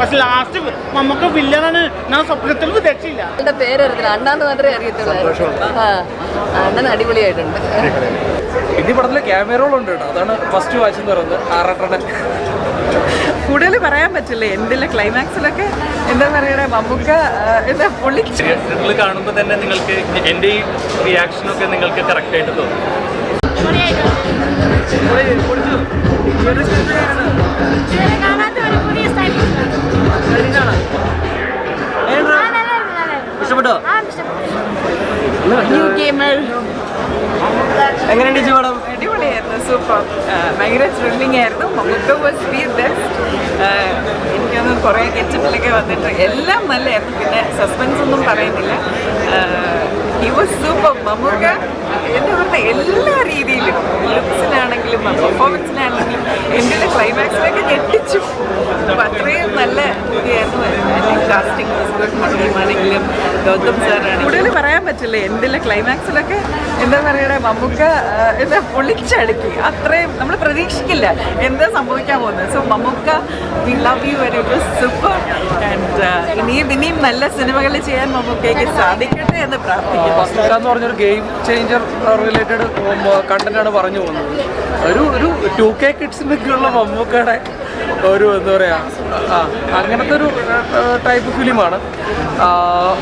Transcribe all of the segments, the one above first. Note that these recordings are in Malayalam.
പക്ഷെ ലാസ്റ്റ് നമുക്ക് വില്ലനാണ് ഞാൻ സ്വപ്നത്തിൽ വിചാരിച്ചില്ല. എന്റെ പേരറിയത്തില്ല അണ്ണാന്ന് മാത്രമേ അറിയത്തുള്ളൂ. ആ അണ്ണൻ അടിപൊളിയായിട്ടുണ്ട്. ഇനി പടത്തിൽ ക്യാമറ ഉണ്ട് കേട്ടോ. അതാണ് ഫസ്റ്റ് വാച്ച് എന്ന് പറയുന്നത്. ആറാട്ടണൻ. കൂടുതൽ പറയാൻ പറ്റില്ല. എന്തിലെ ക്ലൈമാക്സിലൊക്കെ എന്താ പറയണേ മമ്മൂക്ക എന്താ പൊളി നിങ്ങൾ കാണുമ്പോൾ തന്നെ നിങ്ങൾക്ക് എന്റെ ഈ റിയാക്ഷനൊക്കെ നിങ്ങൾക്ക് തോന്നും. കാണാത്ത ഒരു പുതിയ സ്റ്റൈൽ ഇഷ്ടപ്പെട്ടോ? ന്യൂ ഗെയിമർ എങ്ങനെയുണ്ട് ചേച്ചി പടം അടിപൊളിയായിരുന്നു സൂപ്പർ. ഭയങ്കര ത്രില്ലിംഗ് ആയിരുന്നു. മൊത്തം വാസ് ബി ബെസ്റ്റ് എനിക്കൊന്ന് കുറേ ഗെറ്റപ്പിലൊക്കെ വന്നിട്ട് എല്ലാം നല്ലതായിരുന്നു. പിന്നെ സസ്പെൻസ് ഒന്നും പറയുന്നില്ല. ഹി വാസ് സൂപ്പർ മമ്മൂക്ക എന്താ പറയുക എല്ലാ രീതിയിലും. ലുക്സിനാണെങ്കിലും പെർഫോമൻസിനാണെങ്കിലും എന്റെ ക്ലൈമാക്സിലൊക്കെ ഞെട്ടിച്ചു അപ്പം അത്രയും നല്ല ഇതായിരുന്നു ഗൗതം കൂടുതൽ പറയാൻ പറ്റില്ല? എന്തിലെ ക്ലൈമാക്സിലൊക്കെ എന്താ പറയണേ? മമ്മൂക്ക എന്താ പൊളിച്ചടുക്കി. അത്രയും നമ്മൾ പ്രതീക്ഷിക്കില്ല എന്താ സംഭവിക്കാൻ പോകുന്നത്. So Mammukka we love you very it was super and ഇനിയും ഇനിയും നല്ല സിനിമകൾ ചെയ്യാൻ മമ്മൂക്കയ്ക്ക് സാധിക്കട്ടെ എന്ന് പ്രാർത്ഥിക്കുന്നു. എന്ന് പറഞ്ഞൊരു ഗെയിം ചേഞ്ചർ റിലേറ്റഡ് കണ്ടന്റ് ആണ് പറഞ്ഞു പോകുന്നത്. ഒരു ഒരു ടു കെ കിഡ്സിനൊക്കെയുള്ള മമ്മൂക്കയുടെ ഒരു എന്താ പറയുക ആ അങ്ങനത്തെ ഒരു ടൈപ്പ് ഫിലിമാണ്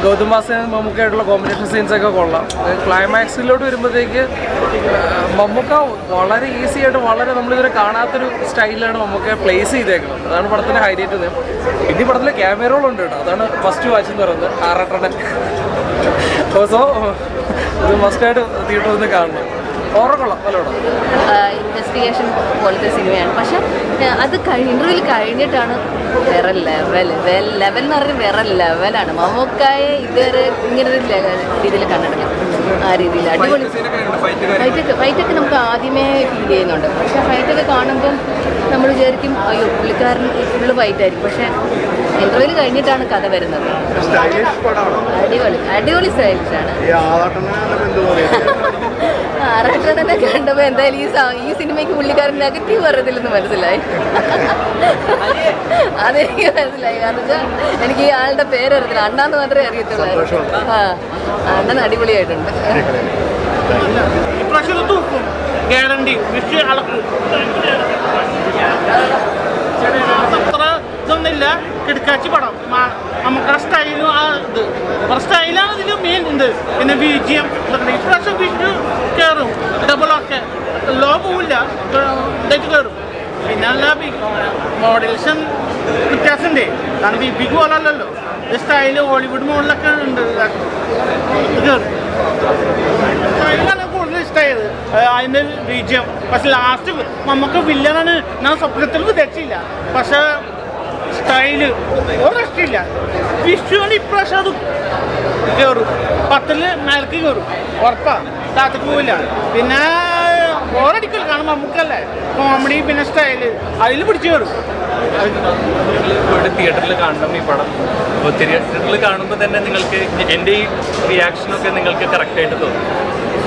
ഗൗതം വാസൻ മമ്മൂക്കായിട്ടുള്ള കോമ്പിനേഷൻ സീൻസ് ഒക്കെ കൊള്ളാം. ക്ലൈമാക്സിലോട്ട് വരുമ്പോഴത്തേക്ക് മമ്മൂക്ക വളരെ ഈസി ആയിട്ട് വളരെ നമ്മളിതുവരെ കാണാത്തൊരു സ്റ്റൈലിലാണ് മമ്മൂക്ക പ്ലേസ് ചെയ്തേക്കുന്നത്. അതാണ് പടത്തിന്റെ ഹൈലൈറ്റ് ഇനി പടത്തിലെ ക്യാമറകളുണ്ട് കേട്ടോ. അതാണ് ഫസ്റ്റ് വാച്ച് എന്ന് പറയുന്നത്. ആറാട്ടണൻ സോ ഇത് മസ്റ്റായിട്ട് തിയേറ്ററിൽ നിന്ന് കാണണം. ഇൻവെസ്റ്റിഗേഷൻ പോലത്തെ സിനിമയാണ്. പക്ഷെ അത് കഴിഞ്ഞ ഇന്റർവ്യൂവിൽ കഴിഞ്ഞിട്ടാണ് വേറെ ലെവൽ ലെവൽ എന്ന് പറഞ്ഞാൽ വേറെ ലെവലാണ് മമ്മൂക്കായെ ഇതുവരെ ഇങ്ങനെ ഒരു രീതിയിൽ കണ്ടിട്ടില്ല. ആ രീതിയിൽ. അടിപൊളി. ഫൈറ്റൊക്കെ ഫൈറ്റൊക്കെ നമുക്ക് ആദ്യമേ ഫീൽ ചെയ്യുന്നുണ്ട്. പക്ഷെ ഫൈറ്റൊക്കെ കാണുമ്പം നമ്മൾ വിചാരിക്കും അയ്യോ പുള്ളിക്കാരൻ ഫുള്ള് ഫൈറ്റായിരിക്കും പക്ഷെ ഇന്റർവ്യൂവിൽ കഴിഞ്ഞിട്ടാണ് കഥ വരുന്നത്. അടിപൊളി അടിപൊളി സ്റ്റൈലിഷാണ് ആറാട്ടനെ കണ്ടപ്പോൾ എന്തായാലും ഈ ഈ സിനിമയ്ക്ക് പുള്ളിക്കാരൻ നെഗറ്റീവ് പറയത്തില്ലെന്ന് മനസ്സിലായി. അതെനിക്ക് മനസ്സിലായി. കാരണം വെച്ചാൽ എനിക്ക് ഈ ആളുടെ പേരറിയത്തില്ല അണ്ണാന്ന് മാത്രമേ അറിയത്തുള്ളൂ ആ അണ്ണൻ അടിപൊളിയായിട്ടുണ്ട്. ഗ്യാരണ്ടി വിഷു അളക്കും അത്ര ഇതൊന്നുമില്ല. കിടക്കാച്ചി പടം. നമുക്ക് ആ സ്റ്റൈലും ആ ഇത്. മെയിൻ ഉണ്ട് പിന്നെ ഇതൊക്കെ ഇപ്രാവശ്യം വിഷു കയറും ഡബിളൊക്കെ ലോ പോവില്ല ഇതൊക്കെ കയറും പിന്നെ അല്ല മോഡൽഷൻ വ്യത്യാസമുണ്ട്. കാരണം ബി ബിഗ് പോലല്ലോ സ്റ്റൈൽ ഹോളിവുഡ് മോഡലൊക്കെ ഉണ്ട്. കയറും കൂടുതൽ ഇഷ്ടമായത് അതിന്റെ ബീജം പക്ഷെ ലാസ്റ്റ് നമുക്ക് വില്ലനാണ് ഞാൻ സ്വപ്നത്തിൽ വിതച്ചില്ല പക്ഷെ സ്റ്റൈൽ. ഒരു രക്ഷയില്ല വിഷുവാണ് ഇപ്രാവശ്യം അത് കയറും പത്തിൽ മേൽക്ക് കയറും ഉറപ്പാ. താത്തക്ക് പോവില്ല. പിന്നെ ബോറടിക്കില്ല കാണും നമുക്കല്ലേ. കോമഡി പിന്നെ സ്റ്റൈൽ. അതിൽ പിടിച്ചു കയറും ഇവിടെ തിയേറ്ററിൽ കാണണം ഈ പടം. തിയേറ്ററിൽ കാണുമ്പോൾ തന്നെ നിങ്ങൾക്ക് എന്റെ ഈ റിയാക്ഷനൊക്കെ നിങ്ങൾക്ക് കറക്റ്റായിട്ട് തോന്നും.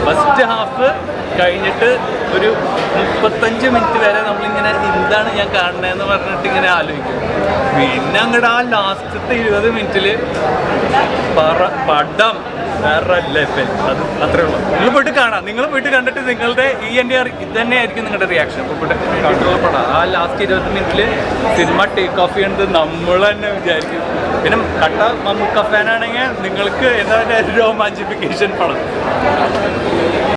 ഫസ്റ്റ് ഹാഫ് കഴിഞ്ഞിട്ട് ഒരു മുപ്പത്തഞ്ച് മിനിറ്റ് വരെ നമ്മളിങ്ങനെ എന്താണ് ഞാൻ കാണണതെന്ന് പറഞ്ഞിട്ട് ഇങ്ങനെ ആലോചിക്കും. പിന്നെ അങ്ങോട്ട് ആ ലാസ്റ്റത്തെ ഇരുപത് മിനിറ്റിൽ പറ പടം വേറെ ലെവൽ അത് അത്രേ ഉള്ളൂ. നിങ്ങൾ പോയിട്ട് കാണാം. നിങ്ങൾ പോയിട്ട് കണ്ടിട്ട് നിങ്ങളുടെ ഈ എന്റെ ഇത് തന്നെ ആയിരിക്കും നിങ്ങളുടെ റിയാക്ഷൻ പോയിട്ട് കണ്ടിട്ടുള്ള പടം. ആ ലാസ്റ്റ് ഇരുപത് മിനിറ്റിൽ സിനിമ ടേക്ക് ഓഫ് ചെയ്യണത് നമ്മൾ തന്നെ വിചാരിക്കും. പിന്നെ കട്ട മമ്മൂക്ക ഫാനാണെങ്കിൽ നിങ്ങൾക്ക് എന്താ രോമാഞ്ചിഫിക്കേഷൻ പടം.